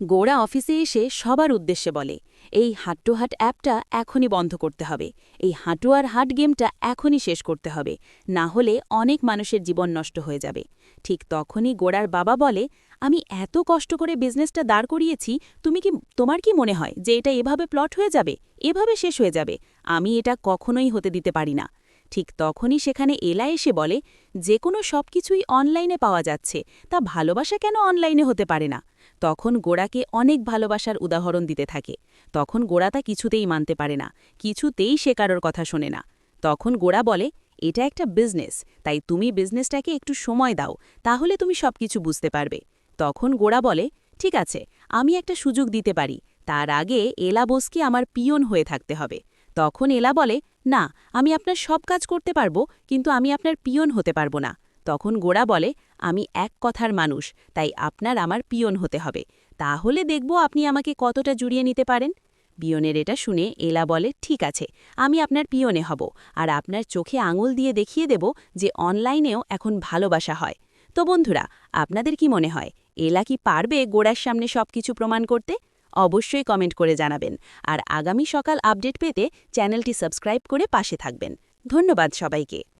গোড়া অফিসে এসে সবার উদ্দেশ্যে বলে, এই হাট্টু হাট অ্যাপটা এখনই বন্ধ করতে হবে। এই হাঁটু আর হাট গেমটা এখনই শেষ করতে হবে। না হলে অনেক মানুষের জীবন নষ্ট হয়ে যাবে। ঠিক তখনই গোড়ার বাবা বলে, আমি এত কষ্ট করে বিজনেসটা দাঁড় করিয়েছি, তুমি কি, তোমার কি মনে হয় যে এটা এভাবে প্লট হয়ে যাবে? এভাবে শেষ হয়ে যাবে। আমি এটা কখনোই হতে দিতে পারি না। ঠিক তখনই সেখানে এলা এসে বলে যে কোনো সব কিছুই অনলাইনে পাওয়া যাচ্ছে, তা ভালোবাসা কেন অনলাইনে হতে পারে না? তখন গোড়াকে অনেক ভালোবাসার উদাহরণ দিতে থাকে। তখন গোড়া তা কিছুতেই মানতে পারে না, কিছুতেই সে কারোর কথা শোনে না। তখন গোড়া বলে, এটা একটা বিজনেস, তাই তুমি বিজনেসটাকে একটু সময় দাও, তাহলে তুমি সব কিছু বুঝতে পারবে। তখন গোড়া বলে, ঠিক আছে, আমি একটা সুযোগ দিতে পারি, তার আগে এলা বোসকে আমার পিয়ন হয়ে থাকতে হবে। তখন এলা বলে, না, আমি আপনার সব কাজ করতে পারব, কিন্তু আমি আপনার পিয়ন হতে পারব না। তখন গোড়া বলে, আমি এক কথার মানুষ, তাই আপনার আমার পিয়ন হতে হবে। তাহলে দেখব আপনি আমাকে কতটা জুড়িয়ে নিতে পারেন। পিয়নের এটা শুনে এলা বলে, ঠিক আছে, আমি আপনার পিয়নে হব, আর আপনার চোখে আঙুল দিয়ে দেখিয়ে দেব যে অনলাইনেও এখন ভালোবাসা হয়। তো বন্ধুরা, আপনাদের কি মনে হয়, এলা কি পারবে গোড়ার সামনে সব কিছু প্রমাণ করতে? অবশ্যই কমেন্ট করে জানাবেন। আর আগামী সকাল আপডেট পেতে চ্যানেলটি সাবস্ক্রাইব করে পাশে থাকবেন। ধন্যবাদ সবাইকে।